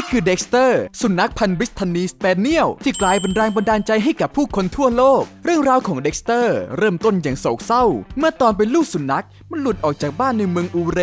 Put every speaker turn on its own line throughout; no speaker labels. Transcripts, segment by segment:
นี่คือเด็กสเตอร์ สุนัขพันธุ์บริสตันีสเปเนียลที่กลายเป็นแรงบันดาลใจให้กับผู้คนทั่วโลก เรื่องราวของเด็กสเตอร์ เริ่มต้นอย่างโศกเศร้า เมื่อตอนเป็นลูกสุนัข มันหลุดออกจากบ้านในเมืองอูเร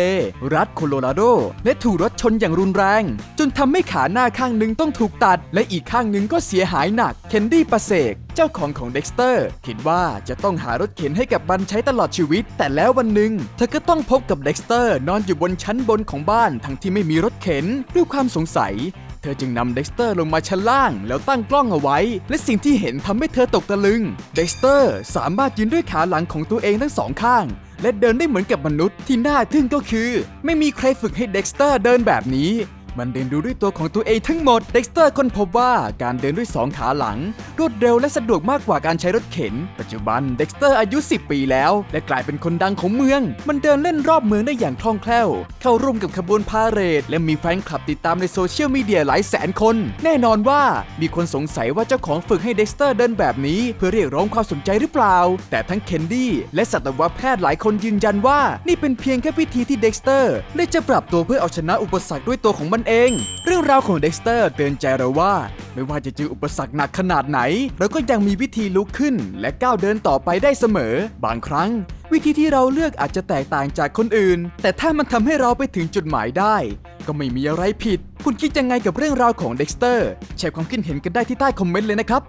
รัฐโคโลราโด และถูกรถชนอย่างรุนแรง จนทำให้ขาหน้าข้างหนึ่งต้องถูกตัด และอีกข้างหนึ่งก็เสียหายหนักเคนดี้ปาเซก จ้าของของเด็กสเตอร์คิดว่าจะต้องหารถเข็นให้กับบันใช้ตลอดชีวิต แต่แล้ววันหนึ่งเธอก็ต้องพบกับเด็กสเตอร์นอนอยู่บนชั้นบนของบ้านทั้งที่ไม่มีรถเข็นด้วยความสงสัย เธอจึงนำเด็กสเตอร์ลงมาชั้นล่าง แล้วตั้งกล้องเอาไว้ และสิ่งที่เห็นทำให้เธอตกตะลึง เด็กสเตอร์สามารถยืนด้วยขาหลังของตัวเองทั้งสองข้างและเดินได้เหมือนกับมนุษย์ที่น่าทึ่งก็คือ ไม่มีใครฝึกให้เด็กสเตอร์เดินแบบนี้ มันเดินดูด้วยตัวของตัวเองทั้งหมด เด็กสเตอร์ค้นพบว่าการเดินด้วย 2 ขาหลัง รวดเร็วและสะดวกมากกว่าการใช้รถเข็น ปัจจุบันเด็กสเตอร์อายุ 10 ปีแล้ว และกลายเป็นคนดังของเมือง มันเดินเล่นรอบเมืองได้อย่างคล่องแคล่ว เข้าร่วมกับขบวนพาเหรดและมีแฟนคลับติดตามในโซเชียลมีเดียหลายแสนคน แน่นอนว่ามีคนสงสัยว่าเจ้าของฝึกให้เด็กสเตอร์เดินแบบนี้ เพื่อเรียกร้องความสนใจหรือเปล่า แต่ทั้งเคนดี้และสัตวแพทย์หลายคนยืนยันว่า นี่เป็นเพียงแค่พิธีที่เด็กสเตอร์ได้จะปรับตัวเพื่อเอาชนะอุปสรรคด้วยตัวของมันเอง เรื่องราวของเด็กสเตอร์เตือนใจเราว่า ไม่ว่าจะเจออุปสรรคหนักขนาดไหน เราก็ยังมีวิธีลุกขึ้น และก้าวเดินต่อไปได้เสมอ บางครั้ง วิธีที่เราเลือกอาจจะแตกต่างจากคนอื่น แต่ถ้ามันทำให้เราไปถึงจุดหมายได้ ก็ไม่มีอะไรผิด คุณคิดยังไงกับเรื่องราวของเด็กสเตอร์แชร์ความคิดเห็นกันได้ที่ใต้คอมเมนต์เลยนะครับ